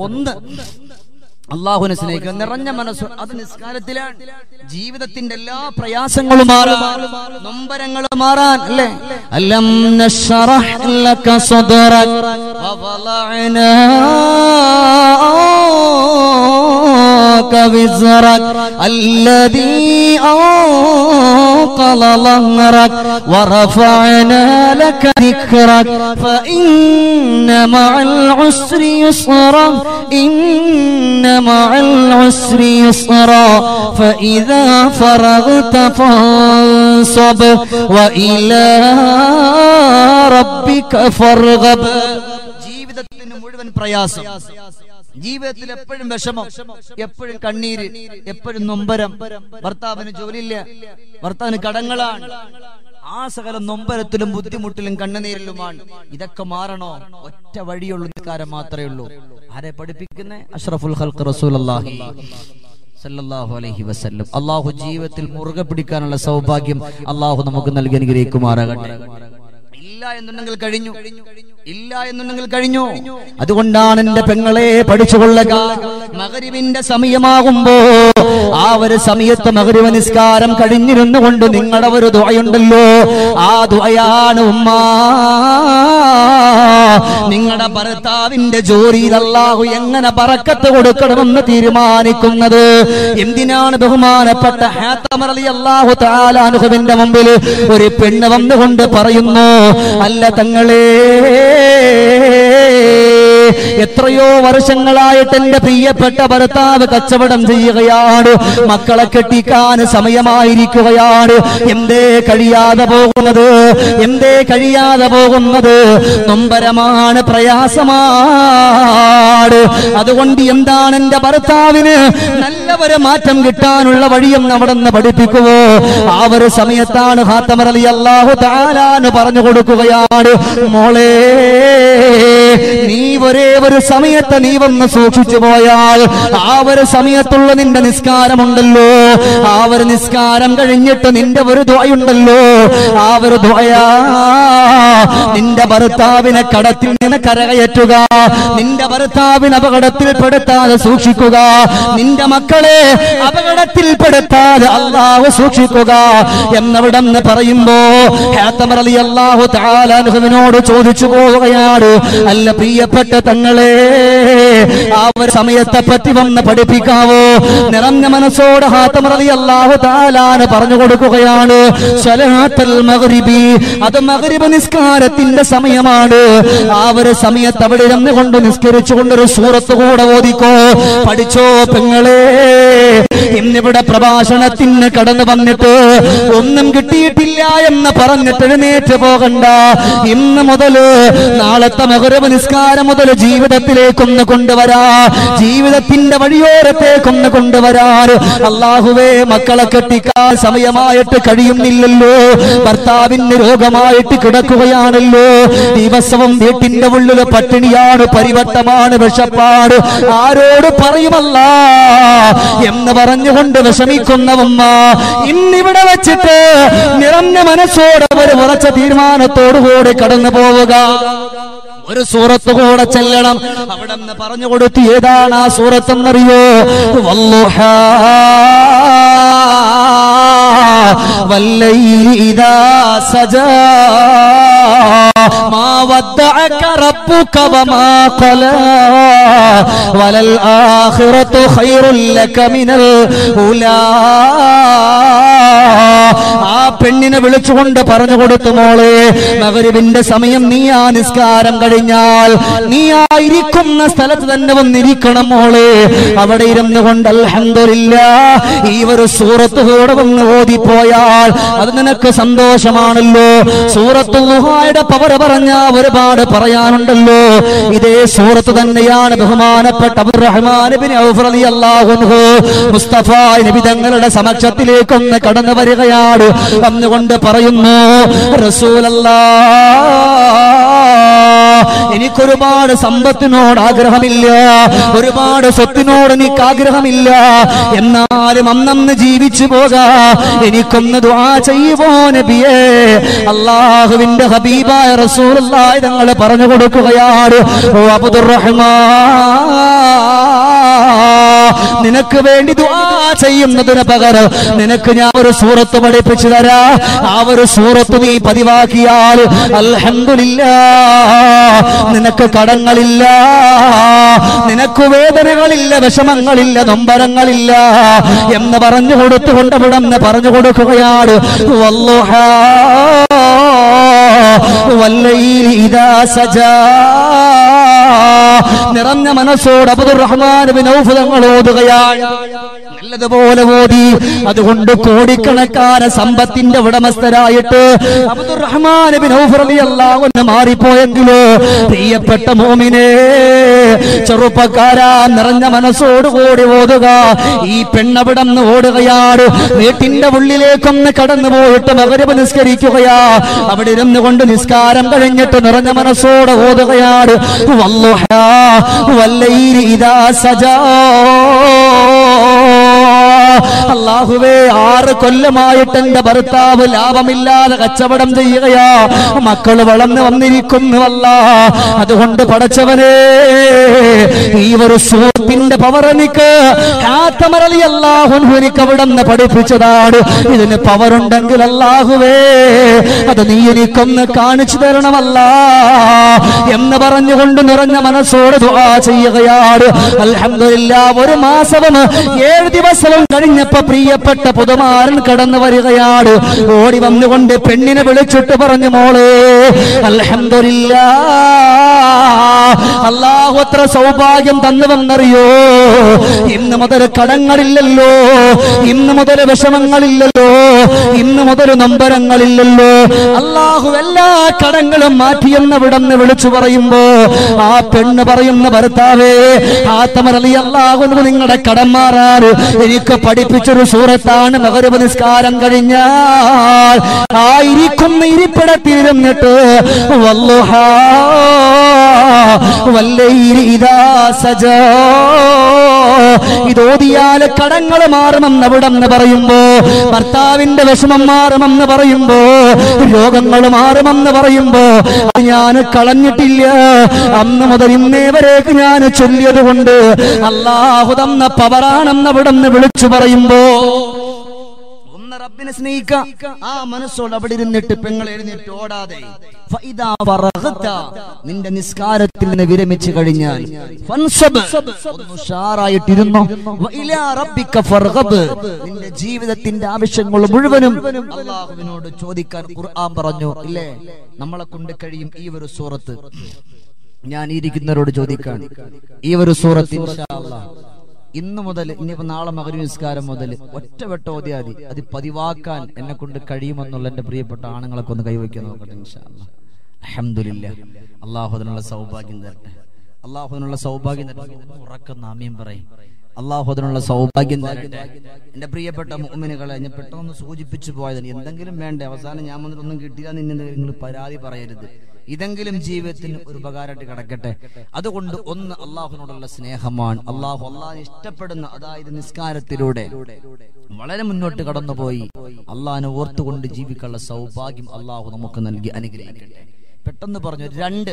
ഒന്ന് അള്ളാഹുവിനെ സ്നേഹിക്കുക നിറഞ്ഞ മനസ്സ് അത് നിസ്കാരത്തിലാണ്. ജീവിതത്തിന്റെ എല്ലാ പ്രയാസങ്ങളും മാറാൻ നൊമ്പരങ്ങൾ മാറാൻ അല്ലേ? അലം നശറഹ് ലക സദറക വവലഅന ക വിസറക അല്ലദീ أنقل ظهرك ورفعنا لك ذكرك فإن مع العسر يسرا إن مع العسر يسرا فإذا فرغت فانصب وإلى ربك فارغب ജീവിതത്തിന് മുഴുവൻ പ്രയാസം ജീവിതത്തിൽ എപ്പോഴും വിഷമം എപ്പോഴും കണ്ണീര് എപ്പോഴും നൊമ്പരം. ഭർത്താവിന് ജോലിയില്ല ഭർത്താവിന് കടങ്ങളാണ്. ആ സകല നൊമ്പരത്തിലും ബുദ്ധിമുട്ടിലും കണ്ണുനീരിലുമാണ്. ഇതൊക്കെ മാറണോ? ഒറ്റ വഴിയുള്ള നിസ്കാരം മാത്രമേ ഉള്ളൂ. ആരെ പഠിപ്പിക്കുന്ന? അഷ്റഫുൽ ഹൽക്ക് റസൂലുള്ളാഹി സല്ലല്ലാഹു അലൈഹി വസല്ലം. അള്ളാഹു ജീവിതത്തിൽ മുറുകെ പിടിക്കാനുള്ള സൗഭാഗ്യം അള്ളാഹു നമുക്ക് നൽകി അനുഗ്രഹിക്കുമാറാകട്ടെ. ഇല്ല എന്നുണ്ടെങ്കിൽ കഴിഞ്ഞു. ഇല്ല എന്നുണ്ടെങ്കിൽ കഴിഞ്ഞു. അതുകൊണ്ടാണ് എന്റെ പെങ്ങളെ പഠിച്ചുകൊള്ളുക. മകരിവിന്റെ സമയമാകുമ്പോ ആ ഒരു സമയത്ത് മകരിവ നിസ്കാരം കഴിഞ്ഞിരുന്നു കൊണ്ട് നിങ്ങളുടെ ഒരു ദുആയുണ്ടല്ലോ. ആ ദുആയാണ് ഉമ്മ. നിങ്ങളുടെ ഭർത്താവിന്റെ ജോലിയിൽ അല്ലാഹു എങ്ങനെ പറക്കത്ത് കൊടുക്കണമെന്ന് തീരുമാനിക്കുന്നത്? എന്തിനാണ് ബഹുമാനപ്പെട്ട ഹാത്തമറലി അള്ളാഹു താലാനുഭവിന്റെ മുമ്പിൽ ഒരു പെണ്ണ് വന്നുകൊണ്ട് പറയുന്നു അല്ല തങ്ങളേ എത്രയോ വർഷങ്ങളായിട്ട് എന്റെ പ്രിയപ്പെട്ട ഭർത്താവ് കച്ചവടം ചെയ്യുകയാണ്. മക്കളെ കെട്ടിക്കാൻ സമയമായിരിക്കുകയാണ്. എന്തേ കഴിയാതെ പോകുന്നത്? എന്തേ കഴിയാതെ പോകുന്നത്? നൊമ്പരമാണ് പ്രയാസമാണ്. അതുകൊണ്ട് എന്താണ് എന്റെ ഭർത്താവിന് നല്ലവരെ മാറ്റം കിട്ടാനുള്ള വഴിയും അവിടെ പഠിപ്പിക്കുവോ? ആ ഒരു സമയത്താണ് ഹാത്തമറലി അള്ളാഹു താലാന്ന് പറഞ്ഞു കൊടുക്കുകയാണ്. മോളെ ഒരേ ഒരു സമയത്ത് നീ വന്ന് സൂക്ഷിച്ചു പോയാൽ ആ ഒരു സമയത്തുള്ള നിന്റെ നിസ്കാരമുണ്ടല്ലോ. ആ ഒരു നിസ്കാരം കഴിഞ്ഞിട്ട് നിന്റെ ഒരു ദ്വയുണ്ടല്ലോ ആ ഒരു ദ്വയാ നിന്റെ ഭർത്താവിനെ കടത്തിൽ നിന്ന് കരകയറ്റുക. നിന്റെ ഭർത്താവിന് അപകടത്തിൽപ്പെടുത്താതെ സൂക്ഷിക്കുക. നിന്റെ മക്കളെ അപകടത്തിൽപ്പെടുത്താതെ അള്ളാഹു സൂക്ഷിക്കുക എന്നവിടം പറയുമ്പോ ഹാത്തമറലി അള്ളാഹു താലാനുഹുവിനോട് ചോദിച്ചു പോവുകയാണ്. അല്ല പ്രിയപ്പെട്ട തങ്ങളെ ആ ഒരു സമയത്തെ പറ്റി വന്ന് പഠിപ്പിക്കാവോ? നിറഞ്ഞ മനസ്സോട് ഹാത്തമറതി അള്ളാഹു താലാന് പറഞ്ഞു കൊടുക്കുകയാണ്. അത് മഗ്രിബ് നിസ്കാരത്തിന്റെ സമയമാണ്. ആ ഒരു സമയത്ത് അവിടെ ഇരുന്ന് കൊണ്ട് നിസ്കരിച്ചുകൊണ്ട് ഒരു സൂറത്ത് കൂടെ ഓദിക്കോ പഠിച്ചോ പെങ്ങളെ? ഇന്നിവിടെ പ്രഭാഷണത്തിന് കടന്നു വന്നിട്ട് ഒന്നും കിട്ടിയിട്ടില്ല എന്ന് പറഞ്ഞിട്ട് എഴുന്നേറ്റ് പോകണ്ട. ഇന്ന് മുതൽ നാളത്തെ മകരവ് നിസ്കാരം മുതൽ ജീവിതത്തിലേക്കൊന്ന് കൊണ്ടുവരാ. ജീവിതത്തിന്റെ വഴിയോരത്തേക്കൊന്ന് കൊണ്ടുവരാൻ അള്ളാഹുവേ മക്കളെ കെട്ടിക്കാൻ സമയമായിട്ട് കഴിയുന്നില്ലല്ലോ. ഭർത്താവിന് രോഗമായിട്ട് കിടക്കുകയാണല്ലോ. ദിവസവും വീട്ടിന്റെ ഉള്ളിൽ പട്ടിണിയാണ് പരിവട്ടമാണ് വിഷപ്പാട്. ആരോട് പറയുമല്ല എന്ന് പറഞ്ഞുകൊണ്ട് വിഷമിക്കുന്ന ഇന്നിവിടെ വെച്ചിട്ട് നിറഞ്ഞ മനസ്സോടെ ഒരു ഉറച്ച തീരുമാനത്തോടുകൂടി കടന്നു പോവുക. ഒരു സൂറത്ത് കൂടെ ചെല്ലണം. അവിടെ നിന്ന് പറഞ്ഞു കൊടുത്തു ഏതാണ് ആ സൂറത്ത് എന്നറിയോ വല്ലോഹ വല്ലൈ സജാ. ما ودعك ربك وما قلى وللآخرة خير لك من الأولى ആ പെണ്ണിനെ വിളിച്ചുകൊണ്ട് പറഞ്ഞു കൊടുത്തു മോളെ മകരിവിന്റെ സമയം നീ ആ നിസ്കാരം കഴിഞ്ഞാൽ നീ ആയിരിക്കുന്ന സ്ഥലത്ത് തന്നെ വന്നിരിക്കണം മോളെ അവിടെ ഇരുന്നു കൊണ്ട് അൽഹന്ദില്ല ഈ ഒരു സൂറത്ത് കൂടെ വന്ന് ഓതിപ്പോയാൽ അത് നിനക്ക് സന്തോഷമാണല്ലോ സൂറത്ത് ലുഹായുടെ പവർ പറഞ്ഞ ഒരുപാട് പറയാനുണ്ടല്ലോ. ഇതേ സൂറത്ത് തന്നെയാണ് ബഹുമാനപ്പെട്ട മുസ്തഫ നബി തങ്ങളുടെ സമക്ഷത്തിലേക്കൊന്ന് കടന്നു വരികയാണ്. വന്നുകൊണ്ട് പറയുന്നു റസൂലല്ലാ എനിക്കൊരുപാട് സമ്പത്തിനോട് ആഗ്രഹമില്ല. ഒരുപാട് സ്വത്തിനോട് എനിക്ക് ആഗ്രഹമില്ല എന്നാലും അന്നന്ന് ജീവിച്ചു പോകാ. എനിക്കൊന്ന് ദുആ ചെയ്യുമോ നബിയേ. അള്ളാഹുവിന്റെ ഹബീബായ റസൂലുള്ളാഹി തങ്ങൾ പറഞ്ഞു കൊടുക്കുകയാണ്. അബ്ദുറഹ്മാൻ. നിനക്ക് വേണ്ടി ചെയ്യുന്നതിന് പകരം നിനക്ക് ഞാൻ ഒരു സൂറത്ത് പഠിപ്പിച്ചു തരാ. ആ ഒരു സൂറത്ത് നീ പതിവാക്കിയാൽ അൽഹംദുലില്ലാ. നിനക്ക് കടങ്ങളില്ല. നിനക്ക് വേദനകളില്ല വിഷമങ്ങളില്ല നൊമ്പരങ്ങളില്ല എന്ന് പറഞ്ഞു കൊടുത്തുകൊണ്ട് വിടന്ന് പറഞ്ഞു കൊടുക്കുകയാണ്. വല്ലൈലി ഇദാ സജാ. നിറഞ്ഞ മനസ്സോട് അബ്ദുറഹ്മാൻ ബിൻ ഔഫ് തങ്ങൾ ഓതുകയാണ് നല്ലതുപോലെ ഓടി അതുകൊണ്ട് കോടിക്കണക്കാന സമ്പത്തിന്റെ ഉടമസ്ഥരായിട്ട് അബ്ദുറഹ്മാൻ ഔഫ് അൻഹു മാറിപ്പോയെങ്കിലോ പ്രിയപ്പെട്ട മോമിനെ ചെറുപ്പക്കാരാ നിറഞ്ഞ മനസ്സോടുകൂടി ഓതുക. ഈ പെണ്ണവിടം ഓടുകയാണ് വീട്ടിന്റെ ഉള്ളിലേക്കൊന്ന് കടന്നു പോയിട്ട് മകരവ് നിസ്കരിക്കുകയാ. അവിടെ ഇരുന്നു കൊണ്ട് നിസ്കാരം കഴിഞ്ഞിട്ട് നിറഞ്ഞ മനസ്സോട് ഓതുകയാണ് വല്ലുഹാ വല്ലൈലി ഇദാ സജാ. അള്ളാഹുവേ ആറ് കൊല്ലമായിട്ട് എന്റെ ഭർത്താവ് ലാഭമില്ലാതെ കച്ചവടം ചെയ്യുകയാ. മക്കൾ വന്നിരിക്കുന്നു അല്ല. അതുകൊണ്ട് പടച്ചവനെ ഈ ഒരു സൂറത്തിന്റെ പവർ എനിക്ക് കാത്തമരളി അല്ലാഹു എനിക്ക് അവിടെ നിന്ന് പഠിപ്പിച്ചതാണ്. ഇതിന് പവർ ഉണ്ടെങ്കിൽ അല്ലാഹുവേ അത് നീ എനിക്കൊന്ന് കാണിച്ചു തരണമല്ല എന്ന് പറഞ്ഞുകൊണ്ട് നിറഞ്ഞ മനസ്സോട് ചെയ്യുകയാണ്. അൽഹംദുലില്ലാ ഒരു മാസവും ഏഴ് ദിവസവും കഴിഞ്ഞപ്പോ പ്രിയപ്പെട്ട പുതുമാരൻ കടന്നു വരികയാണ് ഓടി വന്നുകൊണ്ട് പെണ്ണിനെ വിളിച്ചിട്ട് പറഞ്ഞു മോളെ അൽഹംദുലില്ലാ അള്ളാഹു അത്ര സൗഭാഗ്യം തന്നുവെന്നറിയോ? ഇന്ന് മുതൽ കടങ്ങളില്ലല്ലോ ഇന്ന് മുതൽ വിഷമങ്ങളില്ലല്ലോ ഇന്ന് മുതൽ നമ്പരങ്ങളില്ലല്ലോ. അള്ളാഹു എല്ലാ കടങ്ങളും മാറ്റിയെന്ന് വിടന്ന് വിളിച്ചു പറയുമ്പോ ആ പെണ്ണ് പറയുന്ന ഭർത്താവേ ആത്തമറലി അള്ളാഹു നിങ്ങളുടെ കടം മാറാൻ എനിക്ക് പഠിപ്പിച്ചൊരു സൂറത്താണ് മകരവ് നിസ്കാരം കഴിഞ്ഞാൽ. ആ ഇരിക്കുന്ന ഇരിപ്പിടത്തിരുന്നിട്ട് വല്ലുഹാ ഇതോതിയാൽ കടങ്ങൾ മാറുമെന്ന് അവിടെന്ന് പറയുമ്പോ ഭർത്താവിന്റെ വിഷമം മാറുമെന്ന് പറയുമ്പോ രോഗങ്ങൾ മാറുമെന്ന് പറയുമ്പോ അത് ഞാൻ കളഞ്ഞിട്ടില്ല. അന്ന് മുതൽ ഇന്നേ വരേക്ക് ഞാൻ ചൊല്ലിയത് കൊണ്ട് അള്ളാഹു തന്ന പവറാണെന്ന് അവിടെന്ന് വിളിച്ചു പറയുമ്പോ ഒന്ന് റബ്ബിനെ സ്നേഹിക്ക. ആ മനസ്സോട് അവിടെ ഇരുന്നിട്ട് പെങ്ങൾ എഴുന്നേറ്റ് ഓടാതെ. നിന്റെ നിസ്കാരത്തിൽ നിന്ന് വിരമിച്ചു കഴിഞ്ഞാൽ ഫർഗബ്, നിന്റെ ജീവിതത്തിന്റെ ആവശ്യങ്ങൾ മുഴുവനും അള്ളാഹുവിനോട് ചോദിക്കാൻ ഖുർആൻ പറഞ്ഞു. ഇല്ലേ? നമ്മളെ കൊണ്ട് കഴിയും ഈ ഒരു സൂറത്ത്. ഞാൻ ഇരിക്കുന്നവരോട് ചോദിക്കാൻ. ഈ ഒരു സൂറത്ത് ഇൻഷാ അല്ലാഹ് ഇന്ന് മുതൽ ഇനിയിപ്പോ നാളെ മകര നിസ്കാരം മുതൽ ഒറ്റവട്ട ഓതിയാതി. അത് പതിവാക്കാൻ എന്നെ കൊണ്ട് കഴിയുമെന്നുള്ള എന്റെ പ്രിയപ്പെട്ട ആണുങ്ങളൊക്കെ ഒന്ന് കൈവയ്ക്കാൻ നോക്കട്ടെ അഹമ്മദില്ല അള്ളാഹു അതിനുള്ള സൗഭാഗ്യം തരട്ടെ. അള്ളാഹു അതിനുള്ള സൗഭാഗ്യം തരട്ടെ. ഉറക്കം നാമ്യം പറയും. അള്ളാഹു അതിനുള്ള സൗഭാഗ്യം തരട്ടെ. എന്റെ പ്രിയപ്പെട്ട മുഅ്മിനുകളെ ഞാൻ പെട്ടെന്ന് സൂചിപ്പിച്ചു പോയതിന് എന്തെങ്കിലും വേണ്ടേ? അവസാനം ഞാൻ വന്നിട്ടൊന്നും കിട്ടിയാൽ നിന്നെ നിങ്ങൾ പരാതി പറയരുത്. ഇതെങ്കിലും ജീവിതത്തിന് ഒരു ഉപകാരമായിട്ട് കിടക്കട്ടെ. അതുകൊണ്ട് ഒന്ന് അള്ളാഹുനോടുള്ള സ്നേഹമാണ്. അള്ളാഹു അള്ളാഹ് ഇഷ്ടപ്പെടുന്ന അതായത് നിസ്കാരത്തിലൂടെ വളരെ മുന്നോട്ട് കടന്നുപോയി. അള്ളാഹിനെ ഓർത്തുകൊണ്ട് ജീവിക്കാനുള്ള സൗഭാഗ്യം അള്ളാഹു നമുക്ക് നൽകി അനുഗ്രഹിക്കട്ടെ. പെട്ടെന്ന് പറഞ്ഞു രണ്ട്.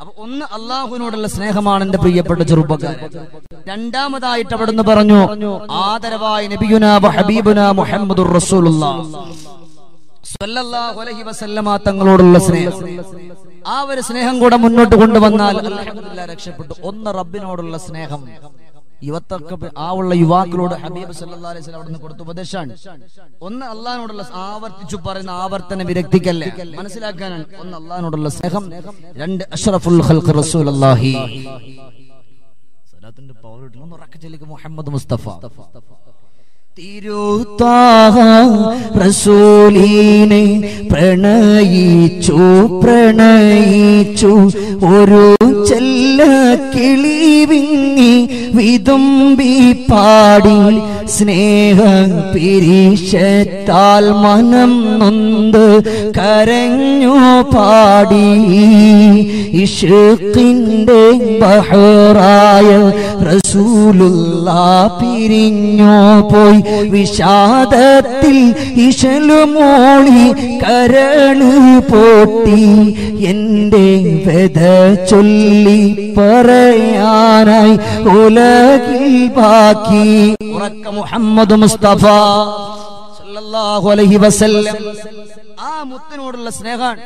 അപ്പൊ ഒന്ന് അള്ളാഹുവിനോടുള്ള സ്നേഹമാണ് എന്റെ പ്രിയപ്പെട്ട ചെറുപ്പക്കാരൻ രണ്ടാമതായിട്ട് അവിടുന്ന് പറഞ്ഞു ആദരവായ നബിയുന ഹബീബുന അലൈഹി വസല്ലമ തങ്ങളോടുള്ള സ്നേഹം. ആ ഒരു സ്നേഹം കൂടെ മുന്നോട്ട് കൊണ്ടുവന്നാൽ രക്ഷപ്പെട്ടു. ഒന്ന് റബ്ബിനോടുള്ള സ്നേഹം. യുവത്തൊക്കെ ആ ഉള്ള യുവാക്കളോട് ഹബീബ് സല്ലല്ലാഹു അലൈഹി വസല്ലം അവിടുന്ന് കൊടുത്ത ഉപദേശമാണ് ഒന്ന് അള്ളഹാനോടുള്ള ആവർത്തിച്ചു പറയുന്ന ആവർത്തന വിരക്തിക്കല്ലേ? മനസ്സിലാക്കാനാണ്. ഒന്ന് അള്ളഹാനോടുള്ള സ്നേഹം. രണ്ട് അഷ്റഫുൽ ഖൽഖ് റസൂലുള്ളാഹി. സലാത്തിന്റെ പവർ ചൊല്ലിക്ക്. മുഹമ്മദ് മുസ്തഫ. റസൂലീനെ പ്രണയിച്ചു പ്രണയിച്ചു. ഒരു ചെല്ല കിളി വിങ്ങി വിതുമ്പി പാടി സ്നേഹ പിരിശത്താൽ മനം നൊന്ത് കരഞ്ഞു പാടി. ഇഷുക്കിന്റെ ബഹറായ റസൂലുള്ള പിരിഞ്ഞു പോയി. വിഷാദത്തിൽ ഇശലുമോളി കരണ് പോട്ടി. എന്റെ വെത ചൊല്ലി പറയാനായി ഉലകിൽ ബാക്കി ഉറക്ക മുഹമ്മദ് മുസ്തഫ സല്ലല്ലാഹു അലൈഹി വസല്ലം. ആ മുത്തിനോടുള്ള സ്നേഹമാണ്.